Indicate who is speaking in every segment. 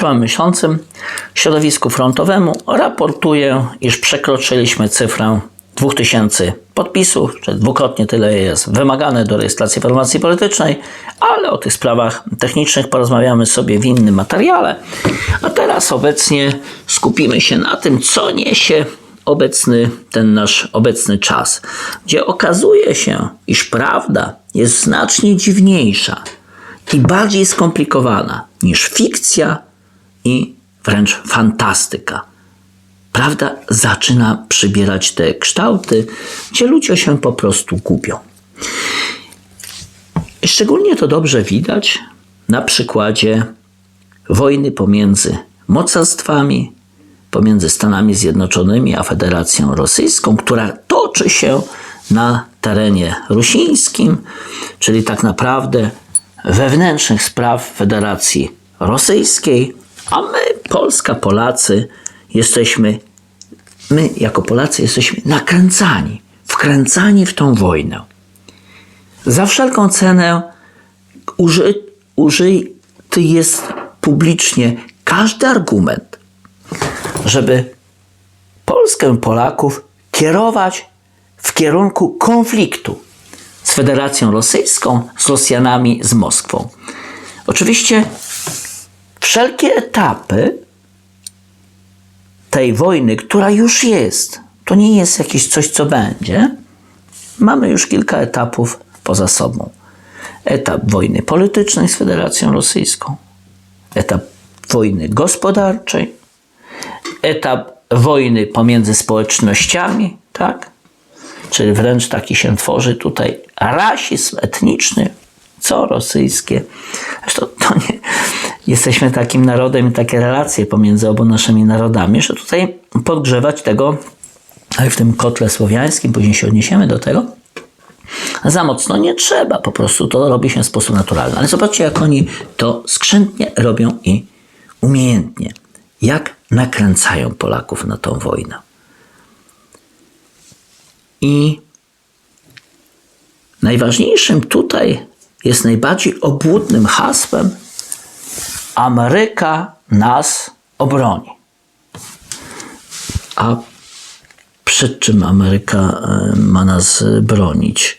Speaker 1: czołem myślącym środowisku frontowemu raportuję, iż przekroczyliśmy cyfrę 2000 podpisów, czyli dwukrotnie tyle jest wymagane do rejestracji formacji politycznej, ale o tych sprawach technicznych porozmawiamy sobie w innym materiale. A teraz obecnie skupimy się na tym, co niesie obecny, ten nasz obecny czas, gdzie okazuje się, iż prawda jest znacznie dziwniejsza i bardziej skomplikowana niż fikcja i wręcz fantastyka. Prawda zaczyna przybierać te kształty, gdzie ludzie się po prostu gubią. Szczególnie to dobrze widać na przykładzie wojny pomiędzy mocarstwami, pomiędzy Stanami Zjednoczonymi a Federacją Rosyjską, która toczy się na terenie rusińskim, czyli tak naprawdę wewnętrznych spraw Federacji Rosyjskiej, a my, Polska, Polacy, jesteśmy, my jako Polacy jesteśmy nakręcani, wkręcani w tą wojnę. Za wszelką cenę uży, użyty jest publicznie każdy argument, żeby Polskę, Polaków kierować w kierunku konfliktu z Federacją Rosyjską, z Rosjanami, z Moskwą. Oczywiście wszelkie etapy tej wojny, która już jest, to nie jest jakieś coś, co będzie. Mamy już kilka etapów poza sobą. Etap wojny politycznej z Federacją Rosyjską, etap wojny gospodarczej, etap wojny pomiędzy społecznościami, tak? Czyli wręcz taki się tworzy tutaj rasizm etniczny, co rosyjskie. Zresztą to nie, jesteśmy takim narodem takie relacje pomiędzy obu naszymi narodami, że tutaj podgrzewać tego ale w tym kotle słowiańskim, później się odniesiemy do tego, za mocno nie trzeba, po prostu to robi się w sposób naturalny. Ale zobaczcie, jak oni to skrzętnie robią i umiejętnie. Jak nakręcają Polaków na tą wojnę. I najważniejszym tutaj jest najbardziej obłudnym hasłem Ameryka nas obroni. A przed czym Ameryka e, ma nas bronić?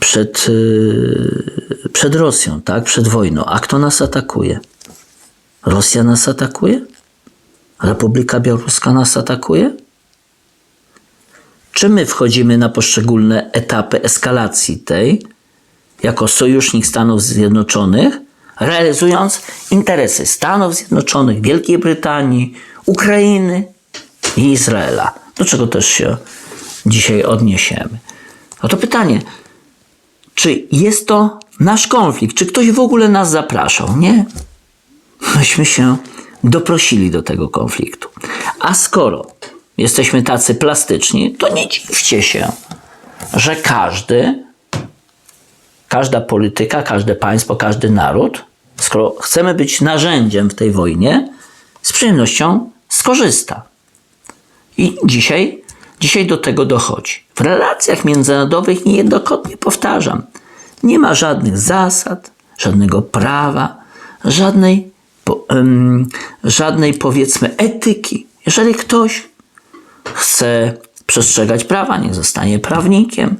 Speaker 1: Przed, e, przed Rosją, tak? Przed wojną. A kto nas atakuje? Rosja nas atakuje? Republika Białoruska nas atakuje? Czy my wchodzimy na poszczególne etapy eskalacji tej, jako sojusznik Stanów Zjednoczonych, realizując interesy Stanów Zjednoczonych, Wielkiej Brytanii, Ukrainy i Izraela, do czego też się dzisiaj odniesiemy. No to pytanie, czy jest to nasz konflikt? Czy ktoś w ogóle nas zapraszał? Nie. Myśmy się doprosili do tego konfliktu. A skoro jesteśmy tacy plastyczni, to nie dziwcie się, że każdy, każda polityka, każde państwo, każdy naród, skoro chcemy być narzędziem w tej wojnie, z przyjemnością skorzysta. I dzisiaj, dzisiaj do tego dochodzi. W relacjach międzynarodowych niejednokrotnie powtarzam, nie ma żadnych zasad, żadnego prawa, żadnej, um, żadnej powiedzmy etyki. Jeżeli ktoś chce przestrzegać prawa, niech zostanie prawnikiem,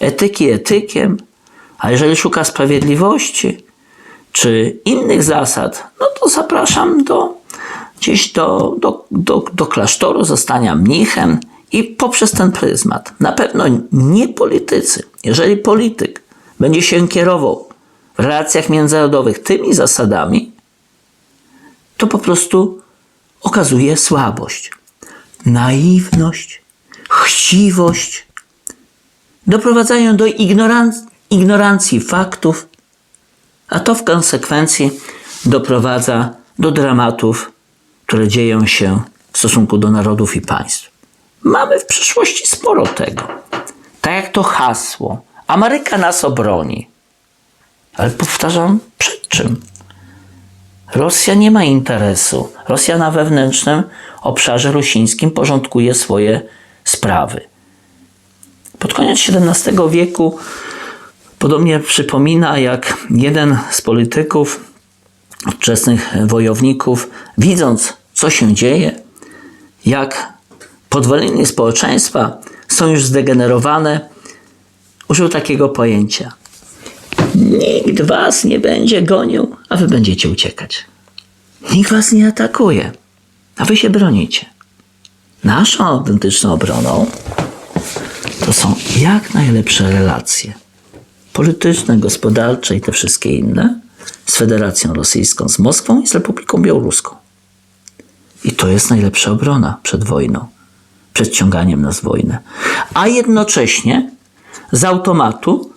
Speaker 1: etyki etykiem, a jeżeli szuka sprawiedliwości czy innych zasad, no to zapraszam do gdzieś do, do, do, do klasztoru, zostania mnichem i poprzez ten pryzmat. Na pewno nie politycy. Jeżeli polityk będzie się kierował w relacjach międzynarodowych tymi zasadami, to po prostu okazuje słabość, naiwność, chciwość, doprowadzają do ignoranc- ignorancji faktów, a to w konsekwencji doprowadza do dramatów które dzieją się w stosunku do narodów i państw. Mamy w przyszłości sporo tego. Tak jak to hasło. Ameryka nas obroni. Ale powtarzam, przed czym? Rosja nie ma interesu. Rosja na wewnętrznym obszarze rusińskim porządkuje swoje sprawy. Pod koniec XVII wieku podobnie przypomina, jak jeden z polityków ówczesnych wojowników, widząc, co się dzieje, jak podwaliny społeczeństwa są już zdegenerowane, użył takiego pojęcia. Nikt was nie będzie gonił, a wy będziecie uciekać. Nikt was nie atakuje, a wy się bronicie. Naszą autentyczną obroną to są jak najlepsze relacje polityczne, gospodarcze i te wszystkie inne z Federacją Rosyjską, z Moskwą i z Republiką Białoruską. I to jest najlepsza obrona przed wojną, przed ciąganiem nas wojnę. A jednocześnie z automatu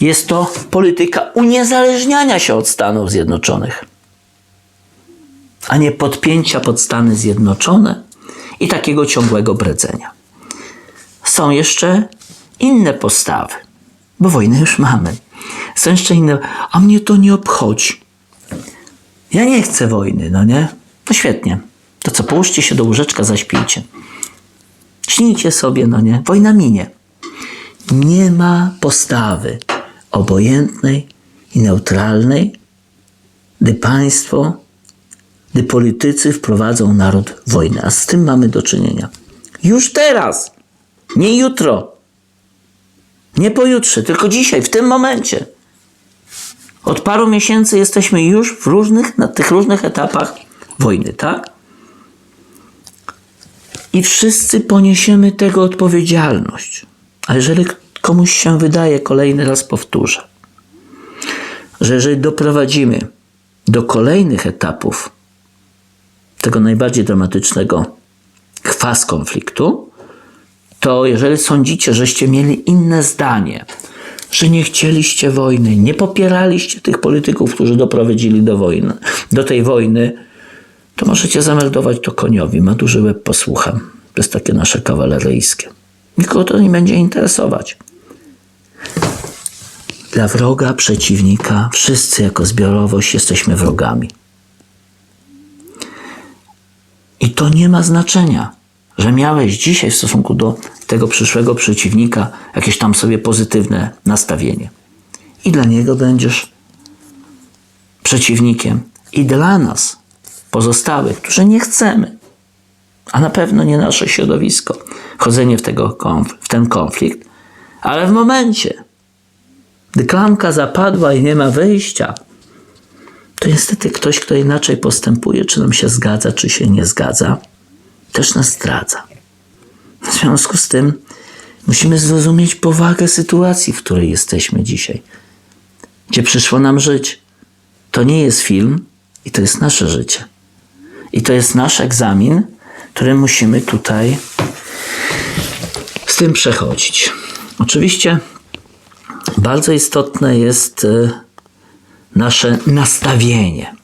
Speaker 1: jest to polityka uniezależniania się od Stanów Zjednoczonych, a nie podpięcia pod Stany Zjednoczone i takiego ciągłego bredzenia. Są jeszcze inne postawy, bo wojnę już mamy. Są jeszcze inne, a mnie to nie obchodzi. Ja nie chcę wojny, no nie? No świetnie. To co, połóżcie się do łóżeczka, zaśpijcie. Śnijcie sobie, no nie? Wojna minie. Nie ma postawy obojętnej i neutralnej, gdy państwo, gdy politycy wprowadzą naród w wojnę. A z tym mamy do czynienia. Już teraz, nie jutro, nie pojutrze, tylko dzisiaj, w tym momencie. Od paru miesięcy jesteśmy już w różnych, na tych różnych etapach wojny, tak? I wszyscy poniesiemy tego odpowiedzialność. A jeżeli komuś się wydaje, kolejny raz powtórzę, że jeżeli doprowadzimy do kolejnych etapów tego najbardziej dramatycznego kwas konfliktu, to jeżeli sądzicie, żeście mieli inne zdanie, że nie chcieliście wojny, nie popieraliście tych polityków, którzy doprowadzili do wojny, do tej wojny, to możecie zameldować to koniowi. Ma duży łeb, posłucham. To jest takie nasze kawaleryjskie. Nikogo to nie będzie interesować. Dla wroga, przeciwnika, wszyscy jako zbiorowość jesteśmy wrogami. I to nie ma znaczenia, że miałeś dzisiaj w stosunku do tego przyszłego przeciwnika jakieś tam sobie pozytywne nastawienie. I dla niego będziesz przeciwnikiem. I dla nas, pozostałych, którzy nie chcemy, a na pewno nie nasze środowisko, chodzenie w, tego w ten konflikt, ale w momencie, gdy klamka zapadła i nie ma wyjścia, to niestety ktoś, kto inaczej postępuje, czy nam się zgadza, czy się nie zgadza, też nas zdradza. W związku z tym musimy zrozumieć powagę sytuacji, w której jesteśmy dzisiaj, gdzie przyszło nam żyć. To nie jest film i to jest nasze życie. I to jest nasz egzamin, który musimy tutaj z tym przechodzić. Oczywiście bardzo istotne jest y, nasze nastawienie,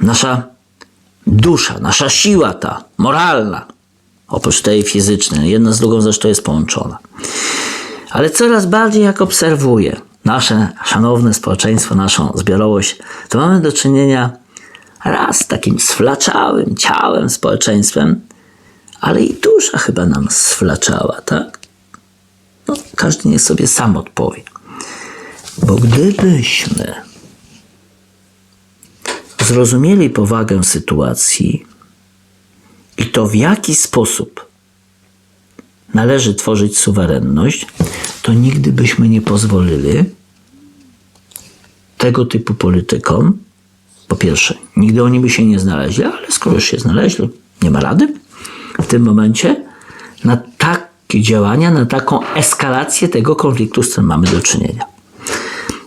Speaker 1: nasza dusza, nasza siła ta moralna, oprócz tej fizycznej. Jedna z drugą zresztą jest połączona. Ale coraz bardziej jak obserwuję nasze szanowne społeczeństwo, naszą zbiorowość, to mamy do czynienia raz takim sflaczałym ciałem, społeczeństwem, ale i dusza chyba nam sflaczała, tak? No, każdy niech sobie sam odpowie. Bo gdybyśmy zrozumieli powagę sytuacji i to w jaki sposób należy tworzyć suwerenność, to nigdy byśmy nie pozwolili tego typu politykom, po pierwsze, nigdy oni by się nie znaleźli, ale skoro już się znaleźli, nie ma rady w tym momencie na takie działania, na taką eskalację tego konfliktu, z którym mamy do czynienia.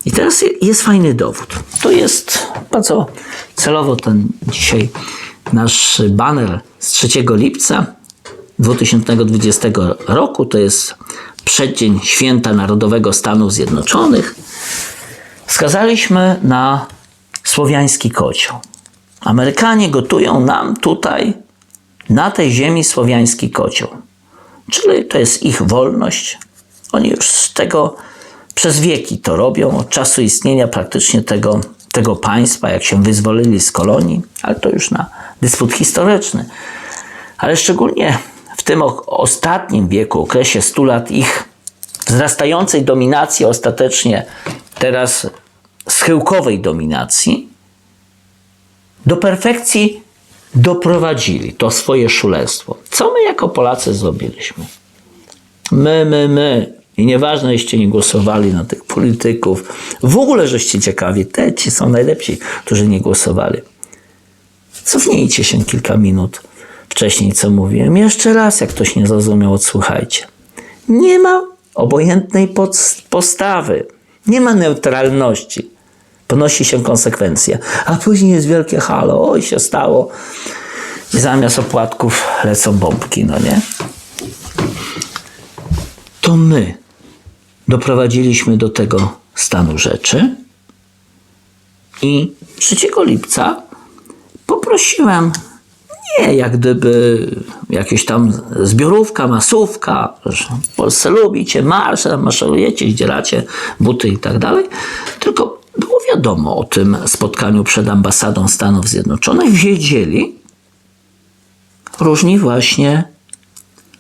Speaker 1: I teraz jest fajny dowód. To jest bardzo celowo ten dzisiaj nasz baner z 3 lipca 2020 roku. To jest przeddzień Święta Narodowego Stanów Zjednoczonych. Skazaliśmy na słowiański kocioł. Amerykanie gotują nam tutaj, na tej ziemi, słowiański kocioł. Czyli to jest ich wolność. Oni już z tego przez wieki to robią, od czasu istnienia praktycznie tego, tego państwa, jak się wyzwolili z kolonii, ale to już na dysput historyczny. Ale szczególnie w tym ostatnim wieku, okresie 100 lat ich wzrastającej dominacji, ostatecznie teraz schyłkowej dominacji do perfekcji doprowadzili to swoje szulestwo. Co my jako Polacy zrobiliśmy? My, my, my. I nieważne, jeście nie głosowali na tych polityków. W ogóle, żeście ciekawi. Te ci są najlepsi, którzy nie głosowali. Cofnijcie się kilka minut wcześniej, co mówiłem. Jeszcze raz, jak ktoś nie zrozumiał, odsłuchajcie. Nie ma obojętnej postawy. Nie ma neutralności. Ponosi się konsekwencje. A później jest wielkie halo. Oj, się stało. I zamiast opłatków lecą bombki, no nie? To my doprowadziliśmy do tego stanu rzeczy. I 3 lipca poprosiłem nie jak gdyby jakieś tam zbiorówka, masówka, w Polsce lubicie, marsze, maszerujecie, zdzielacie buty i tak dalej, tylko było wiadomo o tym spotkaniu przed ambasadą Stanów Zjednoczonych, wiedzieli różni właśnie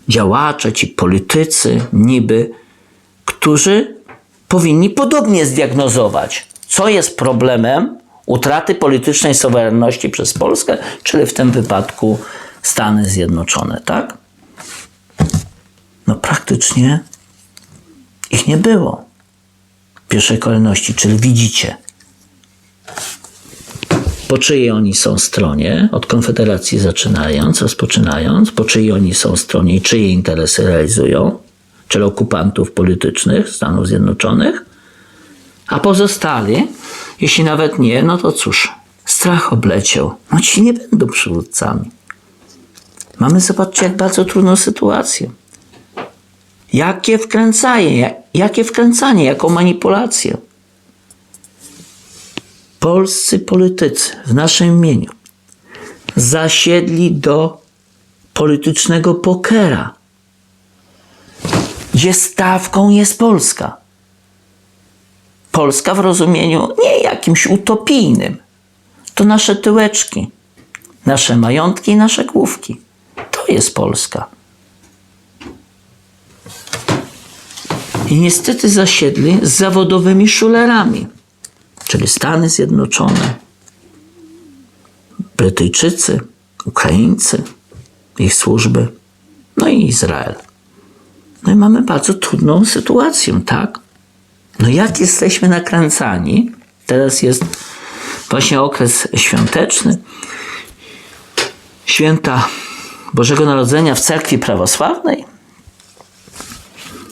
Speaker 1: działacze, ci politycy niby, którzy powinni podobnie zdiagnozować, co jest problemem utraty politycznej suwerenności przez Polskę, czyli w tym wypadku Stany Zjednoczone, tak? No praktycznie ich nie było w pierwszej kolejności, czyli widzicie, po czyjej oni są stronie, od Konfederacji zaczynając, rozpoczynając, po czyjej oni są stronie i czyje interesy realizują, czyli okupantów politycznych Stanów Zjednoczonych, a pozostali, jeśli nawet nie, no to cóż, strach obleciał. No ci nie będą przywódcami. Mamy, zobaczcie, jak bardzo trudną sytuację. Jakie wkręcanie, jakie wkręcanie, jaką manipulację. Polscy politycy w naszym imieniu zasiedli do politycznego pokera, gdzie stawką jest Polska. Polska w rozumieniu nie jakimś utopijnym. To nasze tyłeczki, nasze majątki nasze główki. To jest Polska. I niestety zasiedli z zawodowymi szulerami, czyli Stany Zjednoczone, Brytyjczycy, Ukraińcy, ich służby, no i Izrael. No i mamy bardzo trudną sytuację, tak? No jak jesteśmy nakręcani, teraz jest właśnie okres świąteczny, święta Bożego Narodzenia w cerkwi prawosławnej,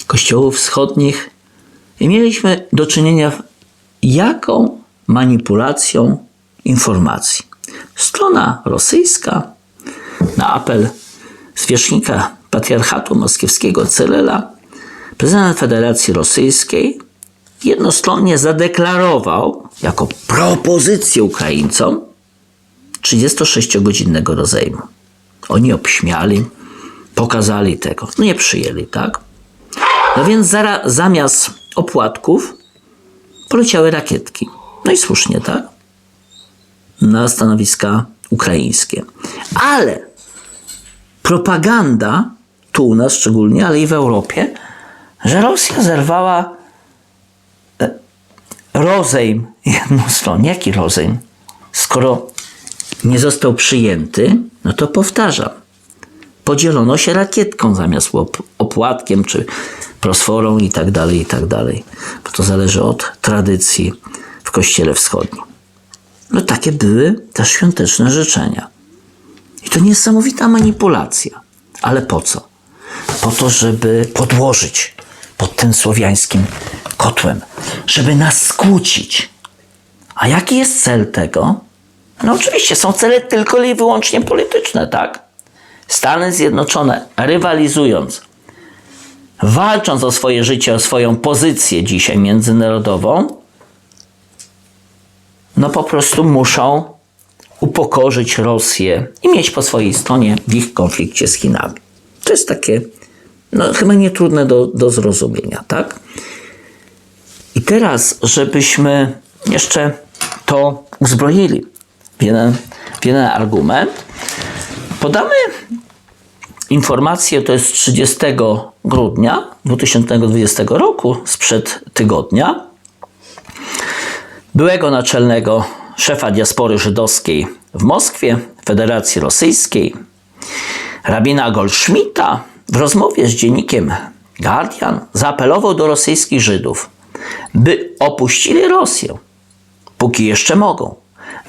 Speaker 1: kościołów wschodnich i mieliśmy do czynienia jaką manipulacją informacji. Strona rosyjska na apel zwierzchnika patriarchatu moskiewskiego Celela, prezydent Federacji Rosyjskiej jednostronnie zadeklarował jako propozycję Ukraińcom 36-godzinnego rozejmu. Oni obśmiali, pokazali tego. No nie przyjęli, tak? No więc zamiast opłatków poleciały rakietki. No i słusznie, tak? Na stanowiska ukraińskie. Ale propaganda, tu u nas szczególnie, ale i w Europie, że Rosja zerwała e, rozejm jednostronnie. Jaki rozejm? Skoro nie został przyjęty, no to powtarzam. Podzielono się rakietką zamiast op- opłatkiem czy prosforą i tak dalej, i tak dalej. Bo to zależy od tradycji w Kościele Wschodnim. No takie były też świąteczne życzenia. I to niesamowita manipulacja. Ale po co? Po to, żeby podłożyć pod tym słowiańskim kotłem, żeby nas skłócić. A jaki jest cel tego? No oczywiście są cele tylko i wyłącznie polityczne, tak? Stany Zjednoczone rywalizując, walcząc o swoje życie, o swoją pozycję dzisiaj międzynarodową, no po prostu muszą upokorzyć Rosję i mieć po swojej stronie w ich konflikcie z Chinami. To jest takie, no chyba nietrudne do, do zrozumienia, tak? I teraz, żebyśmy jeszcze to uzbroili w jeden, w jeden argument, podamy informację, to jest 30 grudnia 2020 roku, sprzed tygodnia. byłego naczelnego szefa diaspory żydowskiej w Moskwie, Federacji Rosyjskiej, rabina Goldschmidta w rozmowie z dziennikiem Guardian zaapelował do rosyjskich Żydów, by opuścili Rosję, póki jeszcze mogą.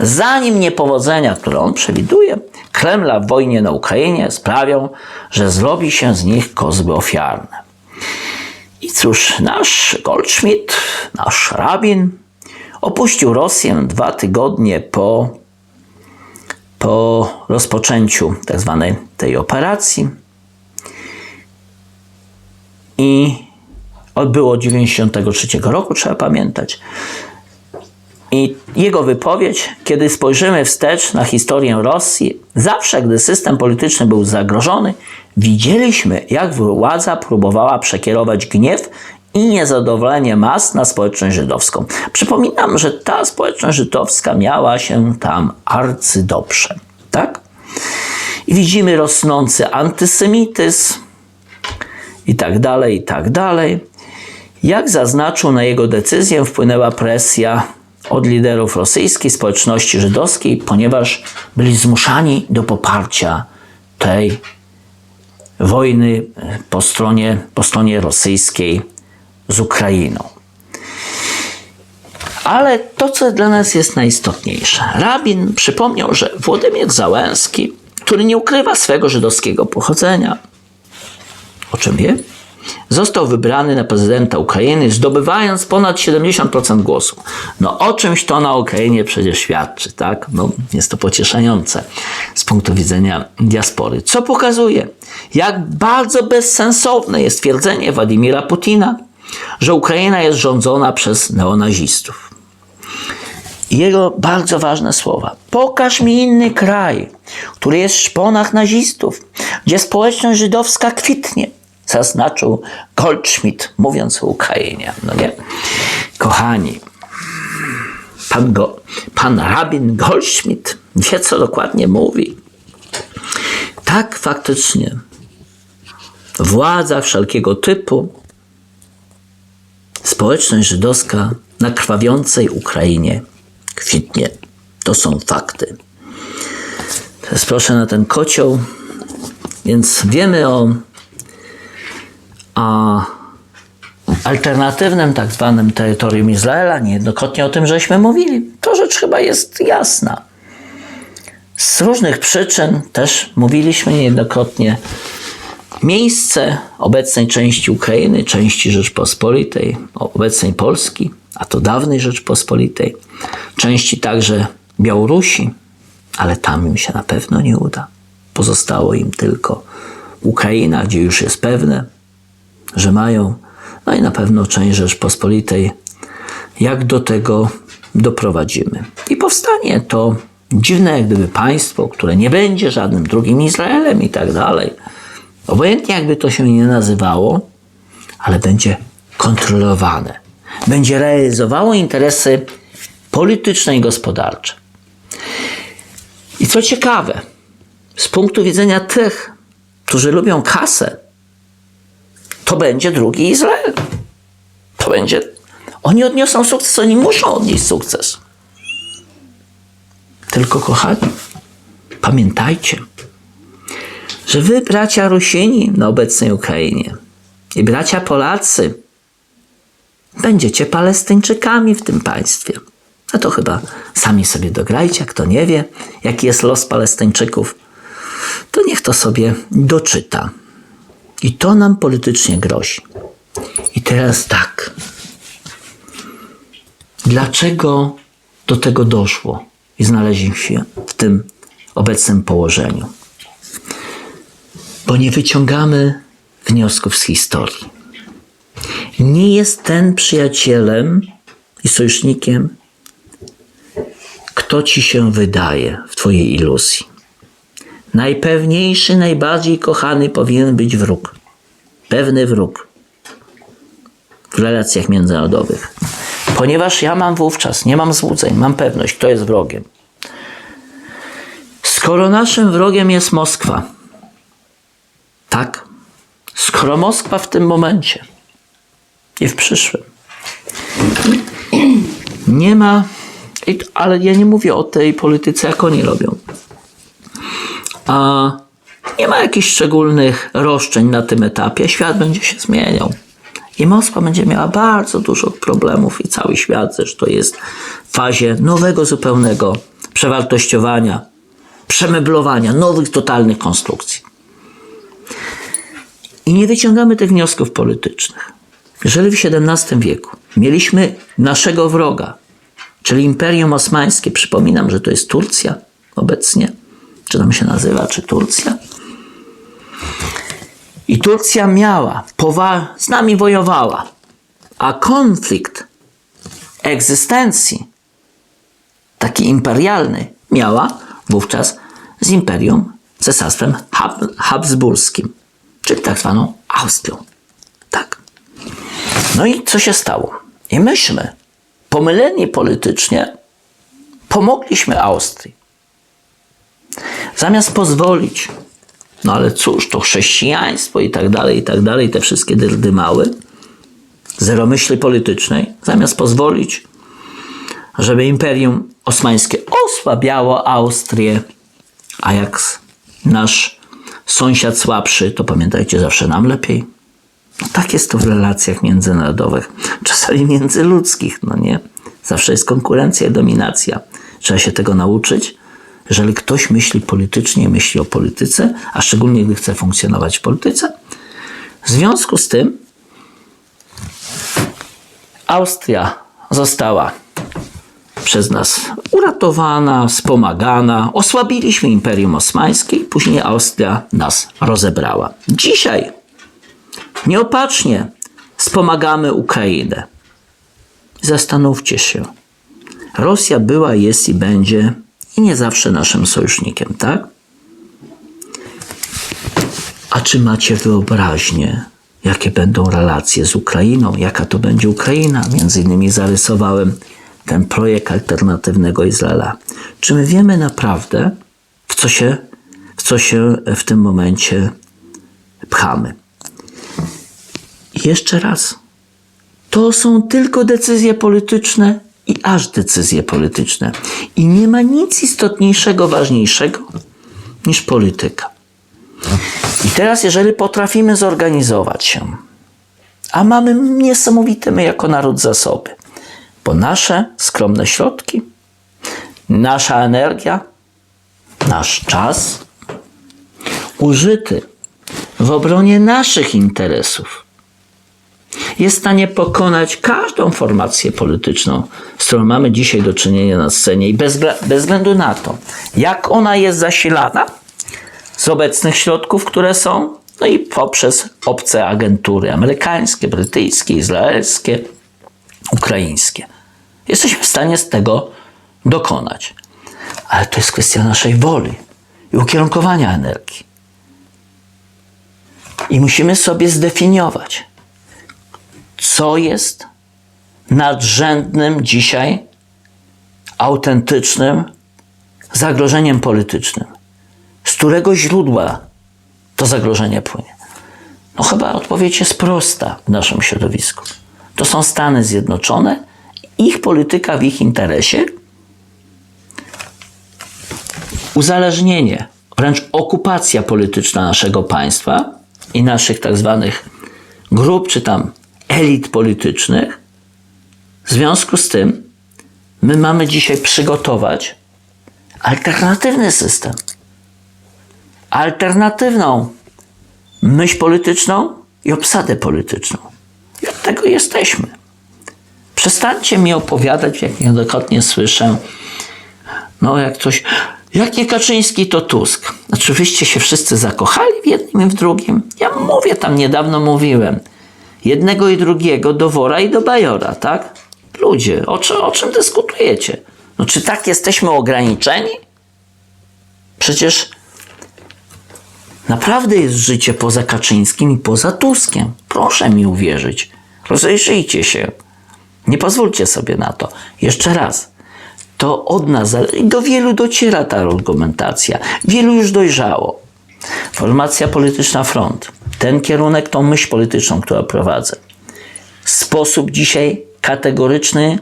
Speaker 1: Zanim niepowodzenia, które on przewiduje, Kremla w wojnie na Ukrainie sprawią, że zrobi się z nich kozły ofiarne. I cóż, nasz Goldschmidt, nasz rabin, opuścił Rosję dwa tygodnie po, po rozpoczęciu tak zwanej tej operacji i odbyło 93 roku, trzeba pamiętać. I jego wypowiedź, kiedy spojrzymy wstecz na historię Rosji, zawsze gdy system polityczny był zagrożony, widzieliśmy, jak władza próbowała przekierować gniew i niezadowolenie mas na społeczność żydowską. Przypominam, że ta społeczność żydowska miała się tam arcydobrze. Tak? I widzimy rosnący antysemityzm i tak dalej, i tak dalej. Jak zaznaczył, na jego decyzję wpłynęła presja od liderów rosyjskiej społeczności żydowskiej, ponieważ byli zmuszani do poparcia tej wojny po stronie, po stronie rosyjskiej z Ukrainą. Ale to, co dla nas jest najistotniejsze. Rabin przypomniał, że Władimir Załęski, który nie ukrywa swego żydowskiego pochodzenia, o czym wie, został wybrany na prezydenta Ukrainy, zdobywając ponad 70% głosu. No o czymś to na Ukrainie przecież świadczy, tak? No, jest to pocieszające z punktu widzenia diaspory. Co pokazuje, jak bardzo bezsensowne jest twierdzenie Władimira Putina, że Ukraina jest rządzona przez neonazistów. Jego bardzo ważne słowa. Pokaż mi inny kraj, który jest w szponach nazistów, gdzie społeczność żydowska kwitnie zaznaczył Goldschmidt, mówiąc o Ukrainie. No nie? Kochani, pan, go, pan rabin Goldschmidt wie, co dokładnie mówi. Tak, faktycznie, władza wszelkiego typu, społeczność żydowska na krwawiącej Ukrainie kwitnie. To są fakty. Teraz proszę na ten kocioł. Więc wiemy o a alternatywnym tak zwanym terytorium Izraela, niejednokrotnie o tym żeśmy mówili. To rzecz chyba jest jasna. Z różnych przyczyn też mówiliśmy niejednokrotnie. Miejsce obecnej części Ukrainy, części Rzeczpospolitej, obecnej Polski, a to dawnej Rzeczpospolitej, części także Białorusi, ale tam im się na pewno nie uda. Pozostało im tylko Ukraina, gdzie już jest pewne, że mają, no i na pewno część Rzeczpospolitej, jak do tego doprowadzimy. I powstanie to dziwne, jak gdyby państwo, które nie będzie żadnym drugim Izraelem i tak dalej. Obojętnie jakby to się nie nazywało, ale będzie kontrolowane. Będzie realizowało interesy polityczne i gospodarcze. I co ciekawe, z punktu widzenia tych, którzy lubią kasę, to będzie drugi Izrael. To będzie. Oni odniosą sukces, oni muszą odnieść sukces. Tylko, kochani, pamiętajcie, że wy, bracia Rusini na obecnej Ukrainie i bracia Polacy, będziecie Palestyńczykami w tym państwie. A to chyba sami sobie dograjcie, kto nie wie, jaki jest los Palestyńczyków, to niech to sobie doczyta. I to nam politycznie grozi. I teraz tak. Dlaczego do tego doszło i znaleźliśmy się w tym obecnym położeniu? Bo nie wyciągamy wniosków z historii. Nie jest ten przyjacielem i sojusznikiem, kto ci się wydaje w twojej iluzji. Najpewniejszy, najbardziej kochany powinien być wróg. Pewny wróg w relacjach międzynarodowych. Ponieważ ja mam wówczas, nie mam złudzeń, mam pewność, kto jest wrogiem. Skoro naszym wrogiem jest Moskwa, tak, skoro Moskwa w tym momencie i w przyszłym nie ma ale ja nie mówię o tej polityce, jak oni robią. A nie ma jakichś szczególnych roszczeń na tym etapie. Świat będzie się zmieniał. I Moskwa będzie miała bardzo dużo problemów i cały świat zresztą jest w fazie nowego zupełnego przewartościowania, przemeblowania, nowych totalnych konstrukcji. I nie wyciągamy tych wniosków politycznych. Jeżeli w XVII wieku mieliśmy naszego wroga, czyli Imperium Osmańskie, przypominam, że to jest Turcja obecnie, czy tam się nazywa, czy Turcja. I Turcja miała, z nami wojowała, a konflikt egzystencji, taki imperialny, miała wówczas z Imperium, cesarstwem Hab- Habsburskim, czyli tak zwaną Austrią. Tak. No i co się stało? I myśmy, pomyleni politycznie, pomogliśmy Austrii. Zamiast pozwolić, no ale cóż, to chrześcijaństwo i tak dalej, i tak dalej, te wszystkie dyrdymały, zero myśli politycznej, zamiast pozwolić, żeby Imperium Osmańskie osłabiało Austrię, a jak nasz sąsiad słabszy, to pamiętajcie, zawsze nam lepiej. No tak jest to w relacjach międzynarodowych, czasami międzyludzkich, no nie? Zawsze jest konkurencja i dominacja. Trzeba się tego nauczyć. Jeżeli ktoś myśli politycznie, myśli o polityce, a szczególnie gdy chce funkcjonować w polityce, w związku z tym Austria została przez nas uratowana, wspomagana. Osłabiliśmy Imperium Osmańskie później Austria nas rozebrała. Dzisiaj nieopatrznie wspomagamy Ukrainę. Zastanówcie się. Rosja była, jest i będzie i nie zawsze naszym sojusznikiem, tak? A czy macie wyobraźnię, jakie będą relacje z Ukrainą, jaka to będzie Ukraina? Między innymi zarysowałem ten projekt alternatywnego Izraela. Czy my wiemy naprawdę, w co się w, co się w tym momencie pchamy? I jeszcze raz. To są tylko decyzje polityczne i aż decyzje polityczne. I nie ma nic istotniejszego, ważniejszego niż polityka. I teraz, jeżeli potrafimy zorganizować się, a mamy niesamowite my jako naród zasoby, bo nasze skromne środki, nasza energia, nasz czas użyty w obronie naszych interesów jest w stanie pokonać każdą formację polityczną, z którą mamy dzisiaj do czynienia na scenie i bez, bez względu na to, jak ona jest zasilana z obecnych środków, które są, no i poprzez obce agentury amerykańskie, brytyjskie, izraelskie, ukraińskie. Jesteśmy w stanie z tego dokonać. Ale to jest kwestia naszej woli i ukierunkowania energii. I musimy sobie zdefiniować, co jest nadrzędnym dzisiaj autentycznym zagrożeniem politycznym. Z którego źródła to zagrożenie płynie? No chyba odpowiedź jest prosta w naszym środowisku. To są Stany Zjednoczone, ich polityka w ich interesie, uzależnienie, wręcz okupacja polityczna naszego państwa i naszych tak zwanych grup czy tam elit politycznych. W związku z tym my mamy dzisiaj przygotować alternatywny system. Alternatywną myśl polityczną i obsadę polityczną. I od tego jesteśmy. Przestańcie mi opowiadać, jak niejednokrotnie słyszę, no jak coś, jak nie Kaczyński, to Tusk. Oczywiście się wszyscy zakochali w jednym i w drugim. Ja mówię, tam niedawno mówiłem, jednego i drugiego do wora i do bajora, tak? Ludzie, o, czy, o czym dyskutujecie? No czy tak jesteśmy ograniczeni? Przecież naprawdę jest życie poza Kaczyńskim i poza Tuskiem. Proszę mi uwierzyć. Rozejrzyjcie się. Nie pozwólcie sobie na to. Jeszcze raz. To od nas i do wielu dociera ta argumentacja. Wielu już dojrzało. Formacja polityczna front. Ten kierunek, tą myśl polityczną, którą prowadzę. Sposób dzisiaj kategoryczny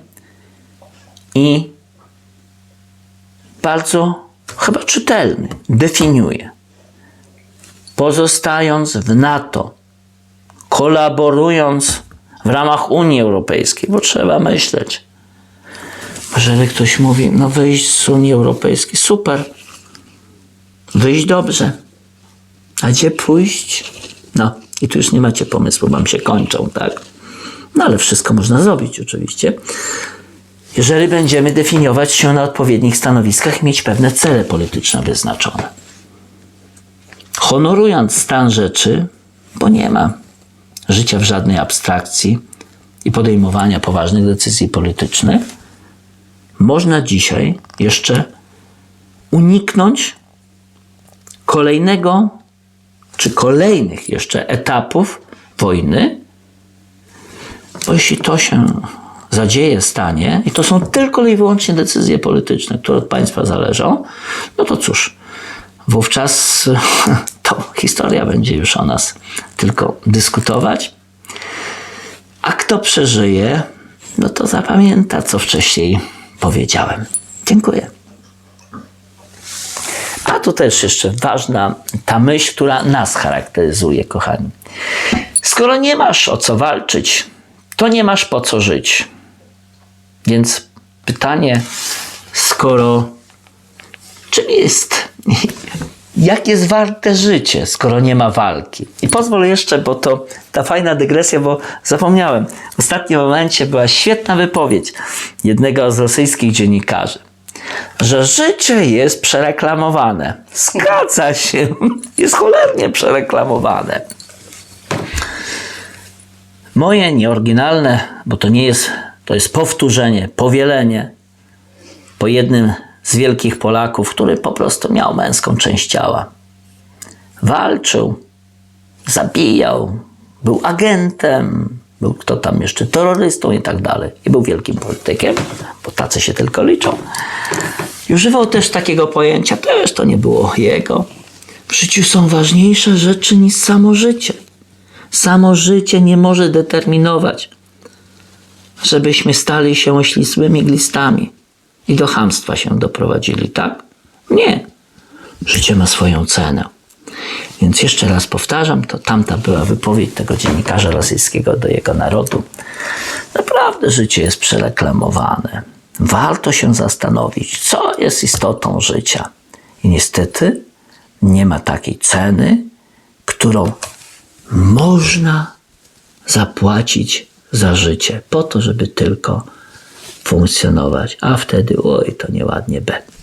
Speaker 1: i bardzo chyba czytelny. Definiuje. Pozostając w NATO, kolaborując w ramach Unii Europejskiej, bo trzeba myśleć. Jeżeli ktoś mówi, no wyjść z Unii Europejskiej, super, wyjść dobrze. A gdzie pójść? No, i tu już nie macie pomysłu, wam się kończą, tak? No ale wszystko można zrobić oczywiście. Jeżeli będziemy definiować się na odpowiednich stanowiskach mieć pewne cele polityczne wyznaczone. Honorując stan rzeczy, bo nie ma życia w żadnej abstrakcji i podejmowania poważnych decyzji politycznych, można dzisiaj jeszcze uniknąć kolejnego czy kolejnych jeszcze etapów wojny, bo jeśli to się zadzieje, stanie, i to są tylko i wyłącznie decyzje polityczne, które od państwa zależą, no to cóż, wówczas to historia będzie już o nas tylko dyskutować. A kto przeżyje, no to zapamięta, co wcześniej powiedziałem. Dziękuję. A tu też jeszcze ważna ta myśl, która nas charakteryzuje, kochani. Skoro nie masz o co walczyć, to nie masz po co żyć. Więc pytanie, skoro czym jest, jak jest warte życie, skoro nie ma walki? I pozwól jeszcze, bo to ta fajna dygresja, bo zapomniałem. W ostatnim momencie była świetna wypowiedź jednego z rosyjskich dziennikarzy że życie jest przereklamowane. Zgadza się, jest cholernie przereklamowane. Moje nieoryginalne, bo to nie jest, to jest powtórzenie, powielenie po jednym z wielkich Polaków, który po prostu miał męską część ciała. Walczył, zabijał, był agentem, był kto tam jeszcze terrorystą i tak dalej. I był wielkim politykiem, bo tacy się tylko liczą. I używał też takiego pojęcia, też to nie było jego. W życiu są ważniejsze rzeczy niż samo życie. Samo życie nie może determinować, żebyśmy stali się oślisłymi glistami i do chamstwa się doprowadzili, tak? Nie. Życie ma swoją cenę. Więc jeszcze raz powtarzam, to tamta była wypowiedź tego dziennikarza rosyjskiego do jego narodu. Naprawdę życie jest przereklamowane. Warto się zastanowić, co jest istotą życia. I niestety nie ma takiej ceny, którą można zapłacić za życie, po to, żeby tylko funkcjonować. A wtedy, oj, to nieładnie będzie.